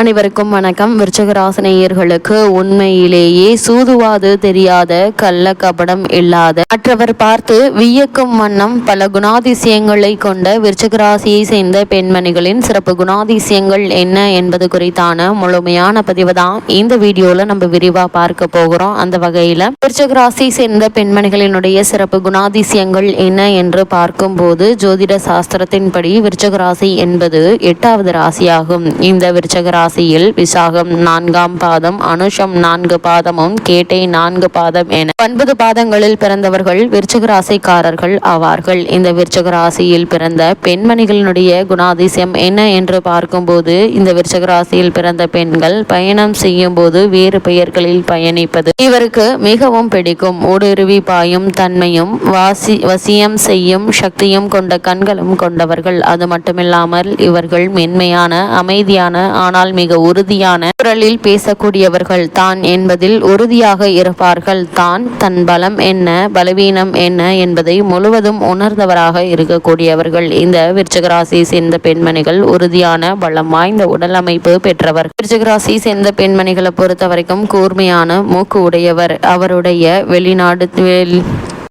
அனைவருக்கும் வணக்கம். விருச்சகராசனையர்களுக்கு உண்மையிலேயே சூதுவாது தெரியாத கள்ள கபடம் இல்லாத மற்றவர் பார்த்து வியக்கும் வண்ணம் பல குணாதிசயங்களை கொண்ட விருச்சகராசியை சேர்ந்த பெண்மணிகளின் சிறப்பு குணாதிசயங்கள் என்ன என்பது குறித்தான முழுமையான பதிவு தான் இந்த வீடியோல நம்ம விரிவா பார்க்க போகிறோம். அந்த வகையில விருச்சகராசியை சேர்ந்த பெண்மணிகளினுடைய சிறப்பு குணாதிசயங்கள் என்ன என்று பார்க்கும்போது ஜோதிட சாஸ்திரத்தின்படி விருச்சகராசி என்பது எட்டாவது ராசியாகும். இந்த விருச்சகராசி ராசியில் விசாகம் நான்காம் பாதம் அனுஷம் நான்கு பாதமும் கேட்டை நான்கு பாதம் என ஒன்பது பாதங்களில் பிறந்தவர்கள் விருச்சக ராசிக்காரர்கள் ஆவார்கள். இந்த விருச்சக ராசியில் பிறந்த பெண்மணிகளினுடைய குணாதிசயம் என்ன என்று பார்க்கும்போது இந்த விருச்சக ராசியில் பிறந்த பெண்கள் பயணம் செய்யும் போது வேறு பெயர்களில் பயணிப்பது இவருக்கு மிகவும் பிடிக்கும். ஊடுருவி பாயும் தன்மையும் வாசி வசியம் செய்யும் சக்தியும் கொண்ட கண்களும் கொண்டவர்கள். அது மட்டுமில்லாமல் இவர்கள் மென்மையான அமைதியான ஆனால் மிக உறுதியான குரலில் பேசக்கூடியவர்கள் தான் என்பதில் உறுதியாக இருப்பார்கள். தான் தன் பலம் என்ன பலவீனம் என்ன என்பதை முழுவதும் உணர்ந்தவராக இருக்கக்கூடியவர்கள். இந்த விருச்சகராசி சேர்ந்த பெண்மணிகள் உறுதியான பலம் வாய்ந்த உடல் அமைப்பு பெற்றவர். விருச்சகராசி சேர்ந்த பெண்மணிகளை பொறுத்த வரைக்கும் கூர்மையான மூக்கு உடையவர். அவருடைய வெளிநாடு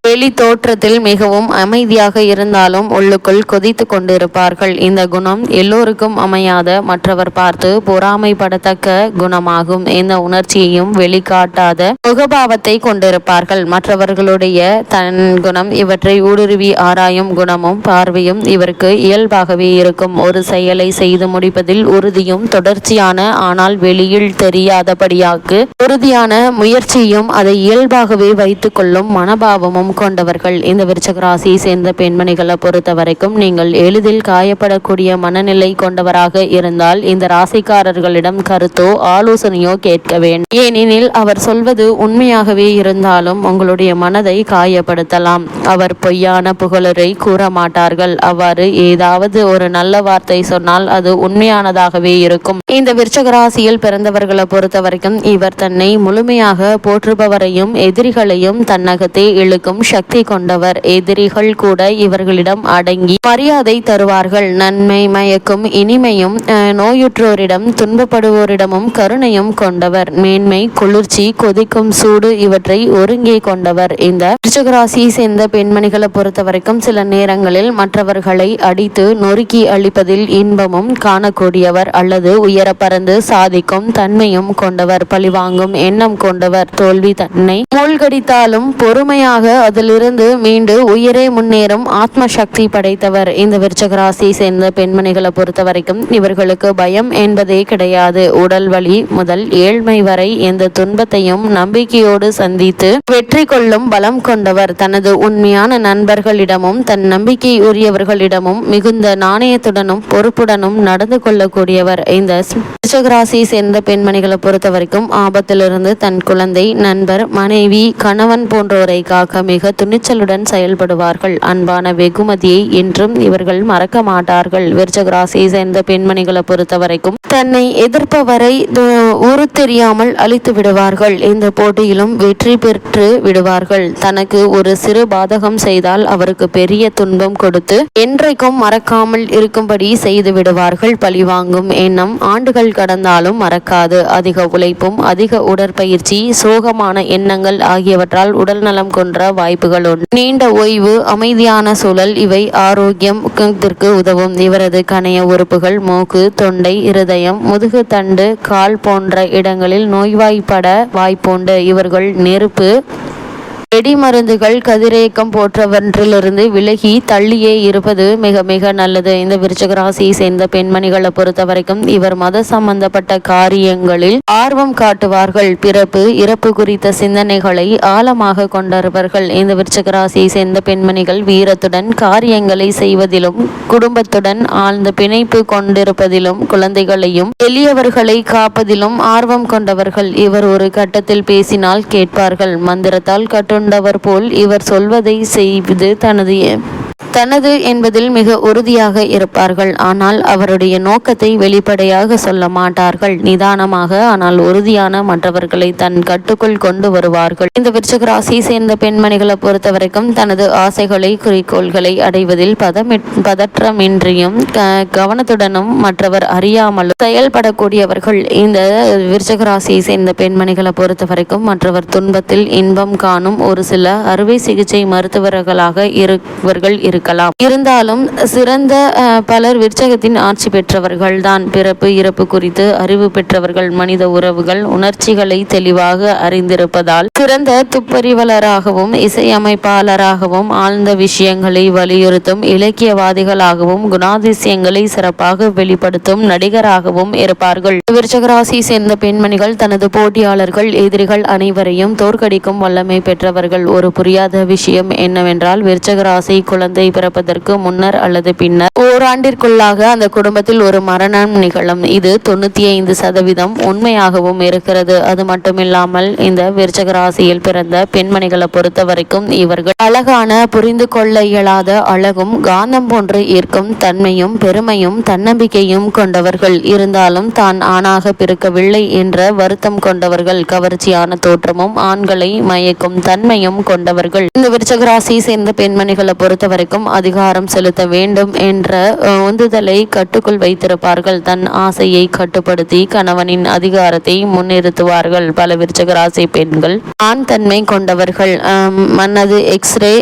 வெளி தோற்றத்தில் மிகவும் அமைதியாக இருந்தாலும் உள்ளுக்குள் கொதித்து கொண்டிருப்பார்கள். இந்த குணம் எல்லோருக்கும் அமையாத மற்றவர் பார்த்து பொறாமைப்படத்தக்க குணமாகும். இந்த உணர்ச்சியையும் வெளிக்காட்டாத முகபாவத்தை கொண்டிருப்பார்கள். மற்றவர்களுடைய தன் குணம் இவற்றை ஊடுருவி ஆராயும் குணமும் பார்வையும் இவருக்கு இயல்பாகவே இருக்கும். ஒரு செயலை செய்து முடிப்பதில் உறுதியும் தொடர்ச்சியான ஆனால் வெளியில் தெரியாதபடியாக்கு உறுதியான முயற்சியும் அதை இயல்பாகவே வைத்துக் கொள்ளும் மனபாவமும் கொண்டவர்கள். இந்த விருச்சக ராசியை சேர்ந்த பெண்மணிகளை பொறுத்த வரைக்கும் நீங்கள் எளிதில் காயப்படக்கூடிய மனநிலை கொண்டவராக இருந்தால் இந்த ராசிக்காரர்களிடம் கருத்தோ ஆலோசனையோ கேட்க வேண்டும். ஏனெனில் அவர் சொல்வது உண்மையாகவே இருந்தாலும் உங்களுடைய மனதை காயப்படுத்தலாம். அவர் பொய்யான புகழரை கூற மாட்டார்கள் அவ்வாறு ஏதாவது ஒரு நல்ல வார்த்தை சொன்னால் அது உண்மையானதாகவே இருக்கும். இந்த விருச்சக ராசியில் பிறந்தவர்களை பொறுத்த வரைக்கும் இவர் தன்னை முழுமையாக போற்றுபவரையும் எதிரிகளையும் தன்னகத்தே இழுக்கும் சக்தி கொண்டவர். எதிரிகள் கூட இவர்களிடம் அடங்கி மரியாதை தருவார்கள். நன்மை மயக்கும் இனிமையும் நோயுற்றோரிடம் துன்பப்படுவோரிடமும் கருணையும் கொண்டவர். மேன்மை குளிர்ச்சி கொதிக்கும் சூடு இவற்றை ஒருங்கே கொண்டவர். இந்த ரிஷகராசியை சேர்ந்த பெண்மணிகளை பொறுத்த வரைக்கும் சில நேரங்களில் மற்றவர்களை அடித்து நொறுக்கி அளிப்பதில் இன்பமும் காணக்கூடியவர் அல்லது உயர பறந்து சாதிக்கும் தன்மையும் கொண்டவர். பழிவாங்கும் எண்ணம் கொண்டவர். தோல்வி தன்னை மூழ்கடித்தாலும் பொறுமையாக அதிலிருந்து மீண்டு உயிரே முன்னேறும் ஆத்ம சக்தி படைத்தவர். இந்த விருச்சக ராசியை சேர்ந்த பெண்மணிகளை பொறுத்த வரைக்கும் இவர்களுக்கு பயம் என்பதே கிடையாது. உடல் வலி முதல் ஏழ்மை வரை எந்த துன்பத்தையும் நம்பிக்கையோடு சந்தித்து வெற்றி கொள்ளும் பலம் கொண்டவர். தனது உண்மையான நண்பர்களிடமும் தன் நம்பிக்கை உரியவர்களிடமும் மிகுந்த நாணயத்துடனும் பொறுப்புடனும் நடந்து கொள்ளக்கூடியவர். இந்த ராசியை சேர்ந்த பெண்மணிகளை பொறுத்த வரைக்கும் ஆபத்திலிருந்து தன் குழந்தை நண்பர் மனைவி கணவன் போன்றோரை காக்க மிக துணிச்சலுடன் செயல்படுவார்கள். அன்பான வெகுமதியை என்றும் இவர்கள் மறக்க மாட்டார்கள். விருச்சக ராசியை சேர்ந்த பெண்மணிகளை பொறுத்த வரைக்கும் தன்னை எதிர்ப்பவரை ஊரு தெரியாமல் அழித்து விடுவார்கள். இந்த போட்டியிலும் வெற்றி பெற்று விடுவார்கள். தனக்கு ஒரு சிறு பாதகம் செய்தால் அவருக்கு பெரிய துன்பம் கொடுத்து என்றைக்கும் மறக்காமல் இருக்கும்படி செய்து விடுவார்கள். பழிவாங்கும் எண்ணம் ஆண்டுகள் கடந்தாலும் மறக்காது. அதிக உழைப்பும் அதிக உடற்பயிற்சி சோகமான எண்ணங்கள் ஆகியவற்றால் உடல் நலம் கொன்ற வாய்ப்புகள் உண்டு நீண்ட ஓய்வு அமைதியான சூழல் இவை ஆரோக்கியம் உதவும். இவரது கணைய உறுப்புகள் மூக்கு தொண்டை இருதயம் முதுகு தண்டு கால் போன்ற இடங்களில் நோய்வாய்ப்பட வாய்ப்புண்டு. இவர்கள் நெருப்பு வெடி மருந்துகள் கதிரேக்கம் போன்றவற்றிலிருந்து விலகி தள்ளியே இருப்பது மிக மிக நல்லது. இந்த விருச்சக ராசியை சேர்ந்த பெண்மணிகளை பொறுத்த வரைக்கும் இவர் மத சம்பந்தப்பட்ட காரியங்களில் ஆர்வம் காட்டுவார்கள். பிறப்பு இறப்பு குறித்த சிந்தனைகளை ஆழமாக கொண்டவர்கள். இந்த விருச்சக ராசியை சேர்ந்த பெண்மணிகள் வீரத்துடன் காரியங்களை செய்வதிலும் குடும்பத்துடன் ஆழ்ந்த பிணைப்பு கொண்டிருப்பதிலும் குழந்தைகளையும் எளியவர்களை காப்பதிலும் ஆர்வம் கொண்டவர்கள். இவர் ஒரு கட்டத்தில் பேசினால் கேட்பார்கள். மந்திரத்தால் கட்டு கொண்டவர் போல் இவர் சொல்வதை செய்து தனது தனது என்பதில் மிக உறுதியாக இருப்பார்கள். ஆனால் அவருடைய நோக்கத்தை வெளிப்படையாக சொல்ல மாட்டார்கள். நிதானமாக ஆனால் உறுதியான மற்றவர்களை தன் கட்டுக்குள் கொண்டு வருவார்கள். இந்த விருச்சகராசியை சேர்ந்த பெண்மணிகளை பொறுத்தவரைக்கும் தனது ஆசைகளை குறிக்கோள்களை அடைவதில் பதமி பதற்றமின்றியும் கவனத்துடனும் மற்றவர் அறியாமலும் செயல்படக்கூடியவர்கள். இந்த விருச்சிக ராசியை சேர்ந்த பெண்மணிகளை பொறுத்தவரைக்கும் மற்றவர் துன்பத்தில் இன்பம் காணும் ஒரு சில அறுவை சிகிச்சை மருத்துவர்களாக இருவர்கள் இருக்கலாம். இருந்தாலும் சிறந்த பலர் விற்சகத்தின் ஆட்சி பெற்றவர்கள் தான் பிறப்பு இறப்பு குறித்து அறிவு பெற்றவர்கள் மனித உறவுகள் உணர்ச்சிகளை தெளிவாக அறிந்திருப்பதால் சிறந்த துப்பறிவலராகவும் இசையமைப்பாளராகவும் ஆழ்ந்த விஷயங்களை வலியுறுத்தும் இலக்கியவாதிகளாகவும் குணாதிசயங்களை சிறப்பாக வெளிப்படுத்தும் நடிகராகவும் இருப்பார்கள். விருச்சகராசியை சேர்ந்த பெண்மணிகள் தனது போட்டியாளர்கள் எதிரிகள் அனைவரையும் தோற்கடிக்கும் வல்லமை பெற்றவர்கள். ஒரு புரியாத விஷயம் என்னவென்றால் விருச்சகராசி குழந்தை குழந்தை பிறப்பதற்கு முன்னர் அல்லது பின்னர் ஓராண்டிற்குள்ளாக அந்த குடும்பத்தில் ஒரு மரணம் நிகழும். இது தொண்ணூத்தி ஐந்து சதவீதம் உண்மையாகவும் இருக்கிறது. அது மட்டுமில்லாமல் இந்த விருச்சக ராசியில் பிறந்த பெண்மணிகளை பொறுத்த வரைக்கும் இவர்கள் அழகான புரிந்து கொள்ள இயலாத அழகும் காந்தம் போன்று ஈர்க்கும் தன்மையும் பெருமையும் தன்னம்பிக்கையும் கொண்டவர்கள் இருந்தாலும் தான் ஆணாக பிறக்கவில்லை என்ற வருத்தம் கொண்டவர்கள் கவர்ச்சியான தோற்றமும் ஆண்களை மயக்கும் தன்மையும் கொண்டவர்கள். இந்த விருச்சக ராசியை சேர்ந்த பெண்மணிகளை பொறுத்த வரைக்கும் அதிகாரம் செலுத்த வேண்டும் என்ற உந்துதலை கட்டுக்குள் வைத்திருப்பார்கள். தன் ஆசையை கட்டுப்படுத்தி கணவனின் அதிகாரத்தை முன்னிறுத்துவார்கள். பல விருச்சக ராசி பெண்கள் ஆண் தன்மை கொண்டவர்கள் மன்னது எக்ஸ்ரே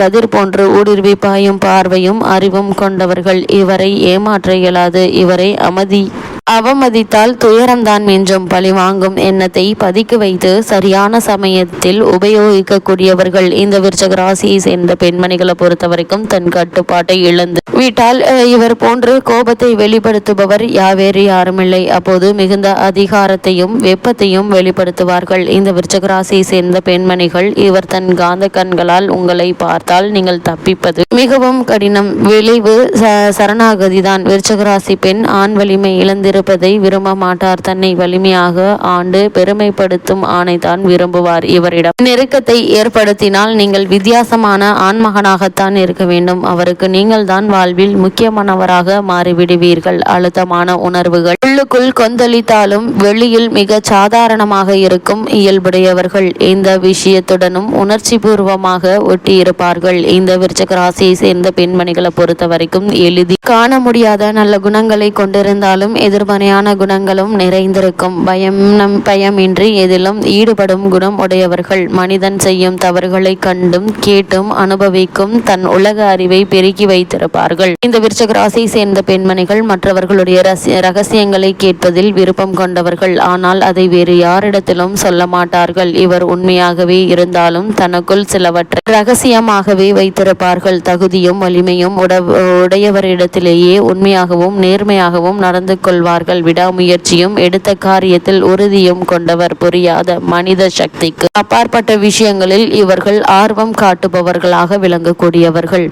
கதிர் போன்று ஊடுருவி பாயும் பார்வையும் அறிவும் கொண்டவர்கள். இவரை ஏமாற்ற இயலாது. இவரை அமைதி அவமதித்தால் துயரம்தான் மிஞ்சும் பழிவாங்கும் எண்ணத்தை பதுக்கி வைத்து சரியான சமயத்தில் உபயோகிக்கக்கூடியவர்கள் இந்த விருச்சக ராசியை சேர்ந்த பெண்மணிகளை பொறுத்த வரைக்கும் தன் கட்டுப்பாட்டை இழந்து விட்டால் இவர் போன்று கோபத்தை வெளிப்படுத்துபவர் யாவேறு யாருமில்லை. அப்போது மிகுந்த அதிகாரத்தையும் வெப்பத்தையும் வெளிப்படுத்துவார்கள். இந்த விருச்சக ராசியை சேர்ந்த பெண்மணிகள் இவர் தன் காந்த கண்களால் உங்களை பார்த்தால் நீங்கள் தப்பிப்பது மிகவும் கடினம். விளைவு ச- சரணாகதிதான். விருச்சக ராசி பெண் ஆண் வலிமை இழந்து இருப்பதை விரும்ப மாட்டார் தன்னை வலிமையாக ஆண்டு பெருமைப்படுத்தும் ஆணைதான் விரும்புவார் இவரிடம். நெருக்கத்தை ஏற்படுத்தினால் நீங்கள் வித்தியாசமான ஆண்மகனாகத்தான் இருக்க வேண்டும். அவருக்கு நீங்கள் தான் வாழ்வில் முக்கியமானவராக மாறிவிடுவீர்கள். அழுத்தமான உணர்வுகள். உள்ளுக்குள் கொந்தளித்தாலும் வெளியில் மிக சாதாரணமாக இருக்கும் இயல்புடையவர்கள் இந்த விஷயத்துடனும் உணர்ச்சி பூர்வமாக ஒட்டியிருப்பார்கள். இந்த விருச்சக ராசியை சேர்ந்த பெண்மணிகளை பொறுத்த வரைக்கும் எளிதி காண முடியாத நல்ல குணங்களை கொண்டிருந்தாலும் எதிர் எதிர்மறையான குணங்களும் நிறைந்திருக்கும். பயம் நம் பயமின்றி எதிலும் ஈடுபடும் குணம் உடையவர்கள். மனிதன் செய்யும் தவறுகளை கண்டும் கேட்டும் அனுபவிக்கும் தன் உலக அறிவை பெருக்கி வைத்திருப்பார்கள். இந்த விருச்சக ராசியை சேர்ந்த பெண்மணிகள் மற்றவர்களுடைய ரகசியங்களை கேட்பதில் விருப்பம் கொண்டவர்கள். ஆனால் அதை வேறு யாரிடத்திலும் சொல்ல மாட்டார்கள். இவர் உண்மையாகவே இருந்தாலும் தனக்குள் சிலவற்றை ரகசியமாகவே வைத்திருப்பார்கள். தகுதியும் வலிமையும் உட- உடையவரிடத்திலேயே உண்மையாகவும் நேர்மையாகவும் நடந்து கொள்வார். கொள்வார்கள் விடாமுயற்சியும் எடுத்த காரியத்தில் உறுதியும் கொண்டவர் புரியாத மனித சக்திக்கு. அப்பாற்பட்ட விஷயங்களில் இவர்கள் ஆர்வம் காட்டுபவர்களாக விளங்கக்கூடியவர்கள்.